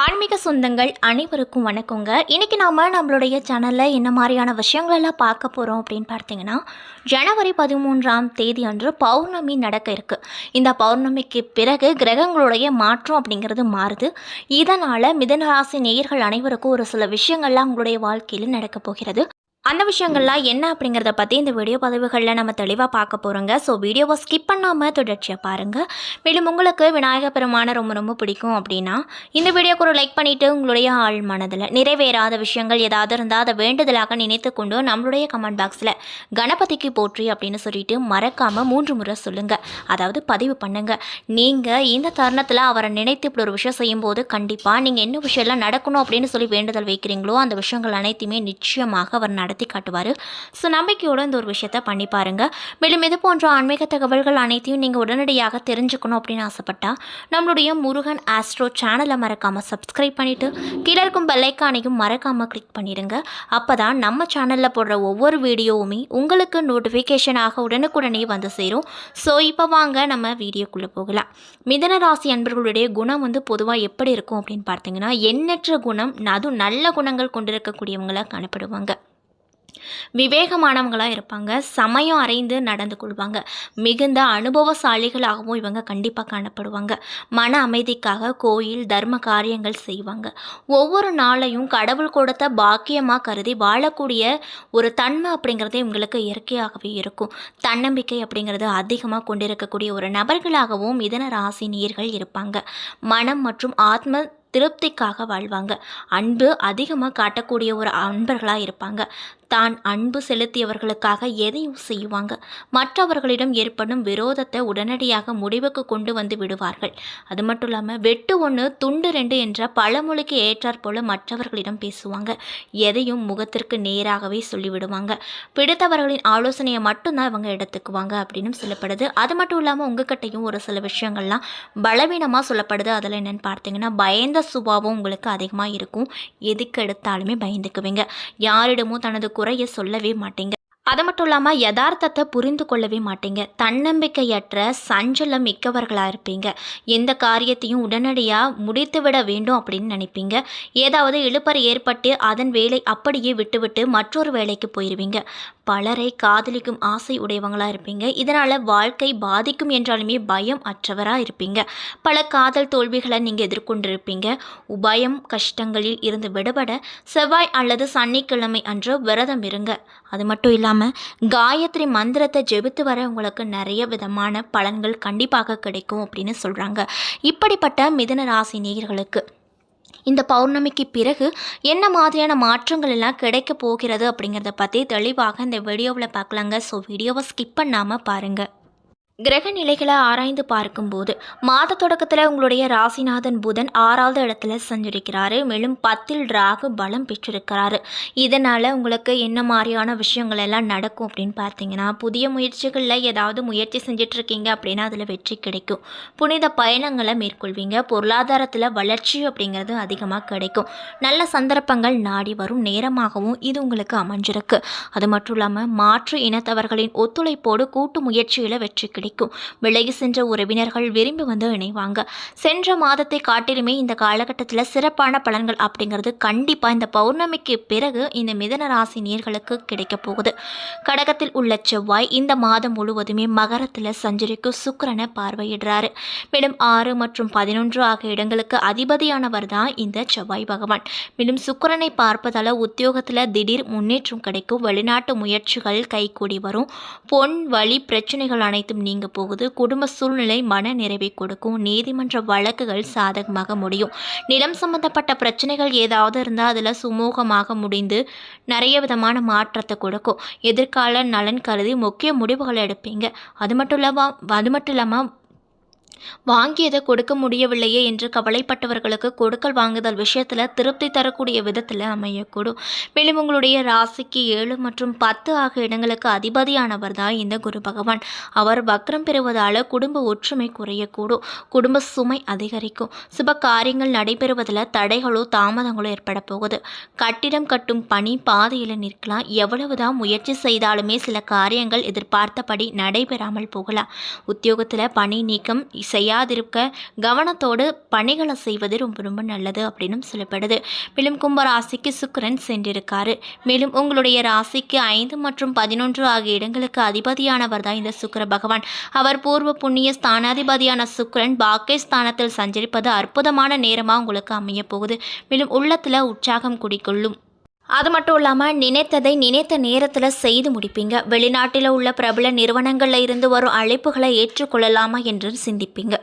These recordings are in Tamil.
ஆன்மீக சொந்தங்கள் அனைவருக்கும் வணக்கங்க. இன்றைக்கி நாம் நம்மளுடைய சேனலில் என்ன மாதிரியான விஷயங்களெல்லாம் பார்க்க போகிறோம் அப்படின்னு பார்த்தீங்கன்னா ஜனவரி பதிமூன்றாம் தேதி அன்று பௌர்ணமி நடக்க இருக்குது இந்த பௌர்ணமிக்கு பிறகு கிரகங்களுடைய மாற்றம் அப்படிங்கிறது மாறுது. இதனால் மிதனராசி நேயர்கள் அனைவருக்கும் ஒரு சில விஷயங்கள்லாம் உங்களுடைய வாழ்க்கையில் நடக்க போகிறது. அந்த விஷயங்கள்லாம் என்ன அப்படிங்கிறத பற்றி இந்த வீடியோ பதிவுகளில் நம்ம தெளிவாக பார்க்க போகிறோங்க ஸோ வீடியோவை ஸ்கிப் பண்ணாமல் தொடர்ச்சியாக பாருங்கள் மேலும் உங்களுக்கு விநாயகர் பெருமான ரொம்ப ரொம்ப பிடிக்கும் அப்படின்னா இந்த வீடியோக்கு ஒரு லைக் பண்ணிவிட்டு உங்களுடைய ஆள் மனதில் நிறைவேறாத விஷயங்கள் ஏதாவது இருந்தால் அதை வேண்டுதலாக நினைத்து கொண்டு நம்மளுடைய கமெண்ட் பாக்ஸில் கணபதிக்கு போற்றி அப்படின்னு சொல்லிட்டு மறக்காமல் மூன்று முறை சொல்லுங்கள் அதாவது பதிவு பண்ணுங்கள் நீங்கள் இந்த தருணத்தில் அவரை நினைத்து இப்படி ஒரு விஷயம் செய்யும்போது கண்டிப்பாக நீங்கள் என்ன விஷயம்லாம் நடக்கணும் அப்படின்னு சொல்லி வேண்டுதல் வைக்கிறீங்களோ அந்த விஷயங்கள் அனைத்தையுமே நிச்சயமாக அவர் நடத்தி காட்டுவார். ஸோ நம்பிக்கையோடு இந்த ஒரு விஷயத்த பண்ணி பாருங்கள் மேலும் இது போன்ற ஆன்மீக தகவல்கள் அனைத்தையும் நீங்கள் உடனடியாக தெரிஞ்சுக்கணும் அப்படின்னு ஆசைப்பட்டா நம்மளுடைய முருகன் ஆஸ்ட்ரோ சேனலை மறக்காமல் சப்ஸ்கிரைப் பண்ணிவிட்டு கீழே இருக்கும் பெல்லைக்கானையும் மறக்காமல் கிளிக் பண்ணிடுங்க. அப்போ தான் நம்ம சேனலில் போடுற ஒவ்வொரு வீடியோவுமே உங்களுக்கு நோட்டிஃபிகேஷனாக உடனுக்குடனே வந்து சேரும். ஸோ இப்போ வாங்க நம்ம வீடியோக்குள்ளே போகலாம். மிதன ராசி அன்பர்களுடைய குணம் வந்து பொதுவாக எப்படி இருக்கும் அப்படின்னு பார்த்தீங்கன்னா எண்ணற்ற குணம் அதுவும் நல்ல குணங்கள் கொண்டிருக்கக்கூடியவங்களாக காணப்படுவாங்க. விவேகமானவங்களாக இருப்பாங்க. சமயம் அறைந்து நடந்து கொள்வாங்க. மிகுந்த அனுபவசாலிகளாகவும் இவங்க கண்டிப்பாக காணப்படுவாங்க. மன அமைதிக்காக கோயில் தர்ம காரியங்கள் செய்வாங்க. ஒவ்வொரு நாளையும் கடவுள் கொடுத்த பாக்கியமாக கருதி வாழக்கூடிய ஒரு தன்மை அப்படிங்கிறது இவங்களுக்கு இயற்கையாகவே இருக்கும். தன்னம்பிக்கை அப்படிங்கிறது அதிகமாக கொண்டிருக்கக்கூடிய ஒரு நபர்களாகவும் இதன ராசி நீர்கள் இருப்பாங்க. மனம் மற்றும் ஆத்ம திருப்திக்காக வாழ்வாங்க. அன்பு அதிகமாக காட்டக்கூடிய ஒரு அன்பர்களாக இருப்பாங்க. தான் அன்பு செலுத்தியவர்களுக்காக எதையும் செய்வாங்க. மற்றவர்களிடம் ஏற்படும் விரோதத்தை உடனடியாக முடிவுக்கு கொண்டு வந்து விடுவார்கள். அது மட்டும் இல்லாமல் வெட்டு ஒன்று துண்டு ரெண்டு என்ற பழமொழிக்கு ஏற்றாற் போல மற்றவர்களிடம் பேசுவாங்க. எதையும் முகத்திற்கு நேராகவே சொல்லிவிடுவாங்க. பிடித்தவர்களின் ஆலோசனையை மட்டும்தான் இவங்க எடுத்துக்குவாங்க அப்படின்னு சொல்லப்படுது. அது மட்டும் இல்லாமல் உங்ககிட்டையும் ஒரு சில விஷயங்கள்லாம் பலவீனமாக சொல்லப்படுது. அதில் என்னென்னு பார்த்தீங்கன்னா பயந்த சுபாவம் உங்களுக்கு அதிகமாக இருக்கும்? எதுக்கு எடுத்தாலுமே பயந்துக்குவீங்க. யாரிடமும் தனது குறையை சொல்லவே மாட்டீங்க. அது மட்டும் இல்லாமல் யதார்த்தத்தை புரிந்து கொள்ளவே மாட்டீங்க. தன்னம்பிக்கையற்ற சஞ்சலம் மிக்கவர்களாக இருப்பீங்க. எந்த காரியத்தையும் உடனடியாக முடித்துவிட வேண்டும் அப்படின்னு நினைப்பீங்க. ஏதாவது இழுப்பறை ஏற்பட்டு அதன் வேலை அப்படியே விட்டுவிட்டு மற்றொரு வேலைக்கு போயிடுவீங்க பலரை காதலிக்கும் ஆசை உடையவங்களாக இருப்பீங்க. இதனால் வாழ்க்கை பாதிக்கும் என்றாலுமே பயம் அற்றவராக இருப்பீங்க. பல காதல் தோல்விகளை நீங்கள் எதிர்கொண்டிருப்பீங்க. உபயம் கஷ்டங்களில் இருந்து விடுபட செவ்வாய் அல்லது சனிக்கிழமை அன்று விரதம் இருங்க. அது மட்டும் இல்லாமல் காயத்ரி மந்திரத்தை ஜெபித்து வர உங்களுக்கு நிறைய விதமான பலன்கள் கண்டிப்பாக கிடைக்கும் அப்படின்னு சொல்கிறாங்க இப்படிப்பட்ட மிதன ராசி நேயர்களுக்கு இந்த பௌர்ணமிக்கு பிறகு என்ன மாதிரியான மாற்றங்கள் எல்லாம் கிடைக்க போகிறது அப்படிங்கிறத பற்றி தெளிவாக இந்த வீடியோவில் பார்க்கலாங்க. ஸோ வீடியோவை ஸ்கிப் பண்ணாமல் பாருங்கள் கிரக நிலைகளை ஆராய்ந்து பார்க்கும்போது மாத தொடக்கத்தில் உங்களுடைய ராசிநாதன் புதன் ஆறாவது இடத்துல சஞ்சரிக்கிறாரு. மேலும் பத்தில் ராகு பலம் பெற்றிருக்கிறாரு. இதனால் உங்களுக்கு என்ன மாதிரியான விஷயங்கள் எல்லாம் நடக்கும் அப்படின்னு பார்த்தீங்கன்னா புதிய முயற்சிகளில் ஏதாவது முயற்சி செஞ்சிட்ருக்கீங்க அப்படின்னா அதில் வெற்றி கிடைக்கும். புனித பயணங்களை மேற்கொள்வீங்க. பொருளாதாரத்தில் வளர்ச்சி அப்படிங்கிறது அதிகமாக கிடைக்கும். நல்ல சந்தர்ப்பங்கள் நாடி வரும். நேரமாகவும் இது உங்களுக்கு அமைஞ்சிருக்கு. அது மட்டும் இல்லாமல் மாற்று இனத்தவர்களின் ஒத்துழைப்போடு கூட்டு முயற்சியில் வெற்றி கிடைக்கும். கிடைக்கும். விலகி சென்ற உறவினர்கள் விரும்பி வந்து இணைவாங்க. சென்ற மாதத்தை காட்டிலுமே இந்த காலகட்டத்தில் சிறப்பான பலன்கள் அப்படிங்கிறது கண்டிப்பாக இந்த பௌர்ணமிக்கு பிறகு இந்த மிதன ராசி நீர்களுக்கு கிடைக்க போகுது. கடகத்தில் உள்ள செவ்வாய் இந்த மாதம் முழுவதுமே மகரத்தில் சஞ்சரிக்கும் சுக்கரனை பார்வையிடுறாரு. மேலும் ஆறு மற்றும் பதினொன்று ஆகிய இடங்களுக்கு அதிபதியானவர் தான் இந்த செவ்வாய் பகவான். மேலும் சுக்கரனை பார்ப்பதால் உத்தியோகத்தில் திடீர் முன்னேற்றம் கிடைக்கும். வெளிநாட்டு முயற்சிகள் கைகூடி வரும். பொன் வழி பிரச்சனைகள் அனைத்தும் நீங்க நீங்க போகுது. குடும்ப சூழ்நிலை மன நிறைவை கொடுக்கும். நீதிமன்ற வழக்குகள் சாதகமாக முடியும். நிலம் சம்பந்தப்பட்ட பிரச்சனைகள் ஏதாவது இருந்தால் அதில் சுமூகமாக முடிந்து நிறைய விதமான மாற்றத்தை கொடுக்கும். எதிர்கால நலன் கருதி முக்கிய முடிவுகளை எடுப்பீங்க. அது மட்டும் இல்லாமல் அது மட்டும் இல்லாமல் வாங்கியதை கொடுக்க முடியவில்லையே என்று கவலைப்பட்டவர்களுக்கு கொடுக்கல் வாங்குதல் விஷயத்தில் திருப்தி தரக்கூடிய விதத்தில் அமையக்கூடும். மேலும் உங்களுடைய ராசிக்கு ஏழு மற்றும் பத்து ஆகிய இடங்களுக்கு அதிபதியானவர் தான் இந்த குரு பகவான். அவர் வக்ரம் பெறுவதால் குடும்ப ஒற்றுமை குறையக்கூடும். குடும்ப சுமை அதிகரிக்கும். சுப காரியங்கள் நடைபெறுவதில் தடைகளோ தாமதங்களோ ஏற்பட போகுது. கட்டிடம் கட்டும் பணி பாதையில் நிற்கலாம். எவ்வளவுதான் முயற்சி செய்தாலுமே சில காரியங்கள் எதிர்பார்த்தபடி நடைபெறாமல் போகலாம். உத்தியோகத்தில் பணி நீக்கம் செய்யாதிருக்க கவனத்தோடு பணிகளை செய்வது ரொம்ப ரொம்ப நல்லது அப்படின்னு சொல்லப்படுது. மேலும் கும்பராசிக்கு சுக்கரன் சென்றிருக்காரு. மேலும் உங்களுடைய ராசிக்கு ஐந்து மற்றும் பதினொன்று ஆகிய இடங்களுக்கு அதிபதியானவர் தான் இந்த சுக்கர பகவான். அவர் பூர்வ புண்ணிய ஸ்தானாதிபதியான சுக்கிரன் பாக்கியஸ்தானத்தில் சஞ்சரிப்பது அற்புதமான நேரமாக உங்களுக்கு அமைய போகுது. மேலும் உள்ளத்தில் உற்சாகம் குடிக்கொள்ளும் அது மட்டும் இல்லாமல் நினைத்ததை நினைத்த நேரத்தில் செய்து முடிப்பீங்க. வெளிநாட்டில் உள்ள பிரபல நிறுவனங்களில் இருந்து வரும் அழைப்புகளை ஏற்றுக்கொள்ளலாமா என்று சிந்திப்பீங்க.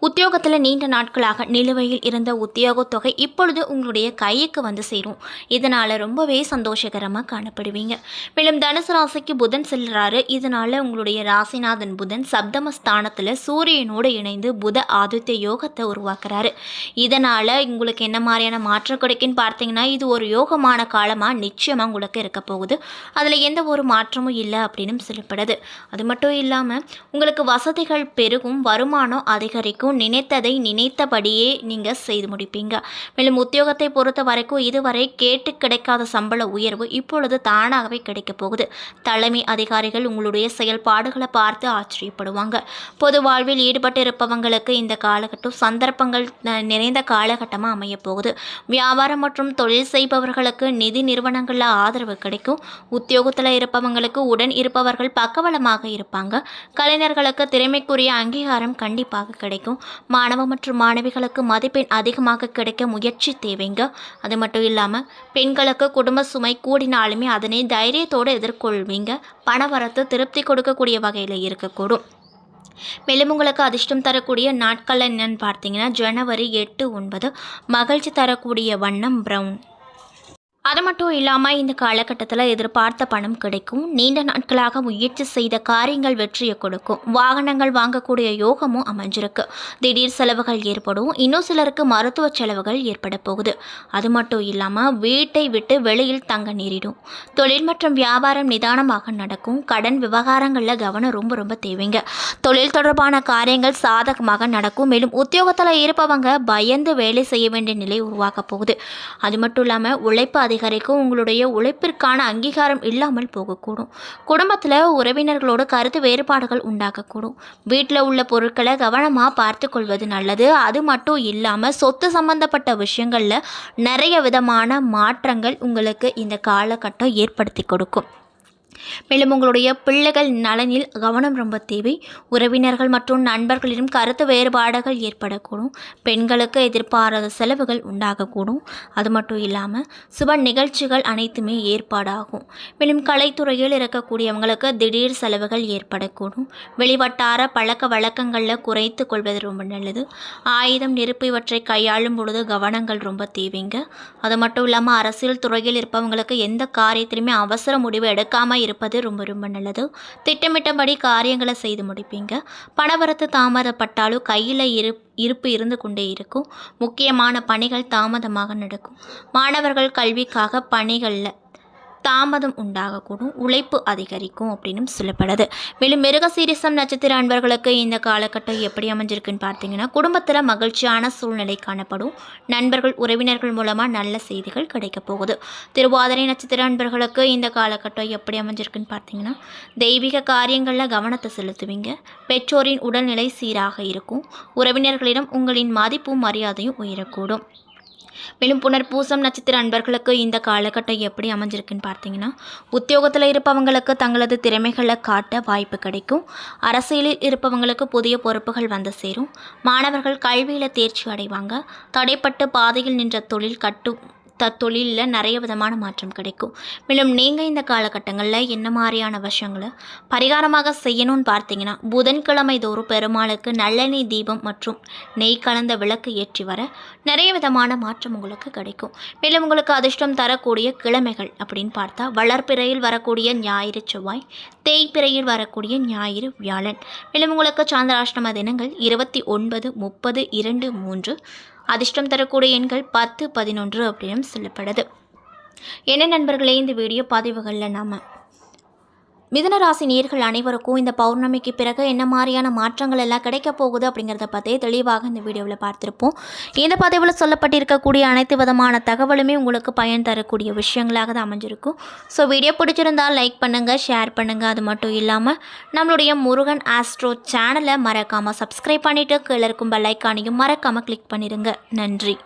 உத்தியோகத்தில் நீண்ட நாட்களாக நிலுவையில் இருந்த உத்தியோகத் தொகை இப்பொழுது உங்களுடைய கைக்கு வந்து சேரும். இதனால் ரொம்பவே சந்தோஷகரமாக காணப்படுவீங்க. மேலும் தனுசு ராசிக்கு புதன் செல்கிறாரு இதனால் உங்களுடைய ராசிநாதன் புதன் சப்தம ஸ்தானத்தில் சூரியனோடு இணைந்து புத ஆதித்ய யோகத்தை உருவாக்குறாரு. இதனால் உங்களுக்கு என்ன மாதிரியான மாற்றம் கிடைக்குன்னு பார்த்தீங்கன்னா இது ஒரு யோகமான காலமாக நிச்சயமாக உங்களுக்கு இருக்க போகுது. அதில் எந்த ஒரு மாற்றமும் இல்லை அப்படின்னு சொல்லப்படுது. அது மட்டும் இல்லாமல் உங்களுக்கு வசதிகள் பெருகும் வருமானம் அதிகரிக்கும். நினைத்ததை நினைத்தபடியே நீங்கள் செய்து முடிப்பீங்க. மேலும் உத்தியோகத்தை பொறுத்த வரைக்கும் இதுவரை கேட்டு கிடைக்காத சம்பள உயர்வு இப்பொழுது தானாகவே கிடைக்க போகுது. தலைமை அதிகாரிகள் உங்களுடைய செயல்பாடுகளை பார்த்து ஆச்சரியப்படுவாங்க. பொது வாழ்வில் ஈடுபட்டு இருப்பவங்களுக்கு இந்த காலகட்டம் சந்தர்ப்பங்கள் நிறைந்த காலகட்டமாக அமைய போகுது. வியாபாரம் மற்றும் தொழில் செய்பவர்களுக்கு நிதி நிறுவனங்களில் ஆதரவு கிடைக்கும். உத்தியோகத்தில் இருப்பவங்களுக்கு உடன் இருப்பவர்கள் பக்கவளமாக இருப்பாங்க. கலைஞர்களுக்கு திறமைக்குரிய அங்கீகாரம் கண்டிப்பாக கிடைக்கும். மாணவ மற்றும் மாணவிகளுக்கு மதிப்பெண் அதிகமாக கிடைக்க முயற்சி தேவைங்க. அது மட்டும் இல்லாமல் பெண்களுக்கு குடும்ப சுமை கூடினாலுமே அதனை தைரியத்தோடு எதிர்கொள்வீங்க. பணவரத்து திருப்தி கொடுக்கக்கூடிய வகையில் இருக்கக்கூடும். மேலும் உங்களுக்கு அதிர்ஷ்டம் தரக்கூடிய நாட்கள் என்னன்னு பார்த்தீங்கன்னா ஜனவரி எட்டு ஒன்பது. மகிழ்ச்சி தரக்கூடிய வண்ணம் ப்ரௌன் அது மட்டும் இல்லாமல் இந்த காலகட்டத்தில் எதிர்பார்த்த பணம் கிடைக்கும். நீண்ட நாட்களாக முயற்சி செய்த காரியங்கள் வெற்றியை கொடுக்கும். வாகனங்கள் வாங்கக்கூடிய யோகமும் அமைஞ்சிருக்கு. திடீர் செலவுகள் ஏற்படும். இன்னும் சிலருக்கு மருத்துவ செலவுகள் ஏற்பட போகுது. அது மட்டும் இல்லாமல் வீட்டை விட்டு வெளியில் தங்க நேரிடும். தொழில் மற்றும் வியாபாரம் நிதானமாக நடக்கும். கடன் விவகாரங்களில் கவனம் ரொம்ப ரொம்ப தேவைங்க. தொழில் தொடர்பான காரியங்கள் சாதகமாக நடக்கும். மேலும் உத்தியோகத்தில் இருப்பவங்க பயந்து வேலை செய்ய வேண்டிய நிலை உருவாக்க போகுது. அது மட்டும் இல்லாமல் உழைப்பு அதிகரிக்கும். உங்களுடைய உழைப்பிற்கான அங்கீகாரம் இல்லாமல் போகக்கூடும். குடும்பத்தில் உறவினர்களோடு கருத்து வேறுபாடுகள் உண்டாகக்கூடும். வீட்டில் உள்ள பொருட்களை கவனமாக பார்த்து கொள்வது நல்லது. அது மட்டும் இல்லாமல் சொத்து சம்பந்தப்பட்ட விஷயங்களில் நிறைய விதமான மாற்றங்கள் உங்களுக்கு இந்த காலகட்டம் ஏற்படுத்தி கொடுக்கும். மேலும் உங்களுடைய பிள்ளைகள் நலனில் கவனம் ரொம்ப தேவை. உறவினர்கள் மற்றும் நண்பர்களிடம் கருத்து வேறுபாடுகள் ஏற்படக்கூடும். பெண்களுக்கு எதிர்பாராத செலவுகள் உண்டாகக்கூடும். அது மட்டும் இல்லாமல் சுப நிகழ்ச்சிகள் அனைத்துமே ஏற்பாடாகும். மேலும் கலைத்துறையில் இருக்கக்கூடியவங்களுக்கு திடீர் செலவுகள் ஏற்படக்கூடும். வெளிவட்டார பழக்க வழக்கங்களில் குறைத்து கொள்வது ரொம்ப நல்லது. ஆயுதம் நெருப்பு இவற்றை கையாளும் பொழுது கவனங்கள் ரொம்ப தேவைங்க. அது மட்டும் இல்லாமல் அரசியல் துறையில் இருப்பவங்களுக்கு எந்த காரியத்திலுமே அவசர முடிவு எடுக்காமல் இருப்பது ரொம்ப ரொம்ப நல்லது. திட்டமிட்டபடி காரியங்களை செய்து முடிப்பீங்க. பணவரத்து தாமதப்பட்டாலும் கையில் இரு இருப்பு இருந்து கொண்டே இருக்கும். முக்கியமான பணிகள் தாமதமாக நடக்கும். மாணவர்கள் கல்விக்காக பணிகளில் தாமதம் உண்டாகக்கூடும் உழைப்பு அதிகரிக்கும் அப்படின்னு சொல்லப்படுது. மேலும் மிருகசீரிசம் நட்சத்திர அன்பர்களுக்கு இந்த காலகட்டம் எப்படி அமைஞ்சிருக்குன்னு பார்த்தீங்கன்னா குடும்பத்தில் மகிழ்ச்சியான சூழ்நிலை காணப்படும். நண்பர்கள் உறவினர்கள் மூலமாக நல்ல செய்திகள் கிடைக்கப் போகுது. திருவாதிரை நட்சத்திர அன்பர்களுக்கு இந்த காலகட்டம் எப்படி அமைஞ்சிருக்குன்னு பார்த்தீங்கன்னா தெய்வீக காரியங்களில் கவனத்தை செலுத்துவீங்க. பெற்றோரின் உடல்நிலை சீராக இருக்கும். உறவினர்களிடம் உங்களின் மதிப்பும் மரியாதையும் உயரக்கூடும். மேலும் புனர்பூசம் நட்சத்திர அன்பர்களுக்கு இந்த காலகட்டம் எப்படி அமைஞ்சிருக்குன்னு பார்த்தீங்கன்னா உத்தியோகத்தில் இருப்பவங்களுக்கு தங்களது திறமைகளை காட்ட வாய்ப்பு கிடைக்கும். அரசியலில் இருப்பவங்களுக்கு புதிய பொறுப்புகள் வந்து சேரும். மாணவர்கள் கல்வியில் தேர்ச்சி அடைவாங்க. தடைப்பட்டு பாதையில் நின்ற தொழில் கட்டு த தொழிலில் நிறைய விதமான மாற்றம் கிடைக்கும். மேலும் நீங்கள் இந்த காலகட்டங்களில் என்ன மாதிரியான விஷயங்களை பரிகாரமாக செய்யணும்னு பார்த்தீங்கன்னா புதன்கிழமை தோறும் பெருமாளுக்கு நல்லெண்ணெய் தீபம் மற்றும் நெய் கலந்த விளக்கு ஏற்றி வர நிறைய விதமான மாற்றம் உங்களுக்கு கிடைக்கும். மேலும் உங்களுக்கு அதிர்ஷ்டம் தரக்கூடிய கிழமைகள் அப்படின்னு பார்த்தா வளர்ப்பிறையில் வரக்கூடிய ஞாயிறு செவ்வாய் தேய்ப்பிறையில் வரக்கூடிய ஞாயிறு வியாழன். மேலும் உங்களுக்கு சாந்திராஷ்டம தினங்கள் இருபத்தி ஒன்பது முப்பது இரண்டு மூன்று அதிர்ஷ்டம் தரக்கூடிய எண்கள் பத்து பதினொன்று அப்படின்னு சொல்லப்படுது. என்ன நண்பர்களே இந்த வீடியோ பதிவுகளில் நாம் மிதனராசி நேர்கள் அனைவருக்கும் இந்த பௌர்ணமிக்கு பிறகு என்ன மாதிரியான மாற்றங்கள் எல்லாம் கிடைக்க போகுது அப்படிங்கிறத பற்றி தெளிவாக இந்த வீடியோவில் பார்த்துருப்போம். இந்த பதிவில் சொல்லப்பட்டிருக்கக்கூடிய அனைத்து விதமான தகவலுமே உங்களுக்கு பயன் தரக்கூடிய விஷயங்களாக தான் அமைஞ்சிருக்கும். ஸோ வீடியோ பிடிச்சிருந்தால் லைக் பண்ணுங்கள் ஷேர் பண்ணுங்கள் அது மட்டும் இல்லாமல் நம்மளுடைய முருகன் ஆஸ்ட்ரோ சேனலை மறக்காமல் சப்ஸ்கிரைப் பண்ணிவிட்டு கீழே இருக்கும் பெல்லைக்கானையும் மறக்காமல் கிளிக் பண்ணிடுங்க நன்றி.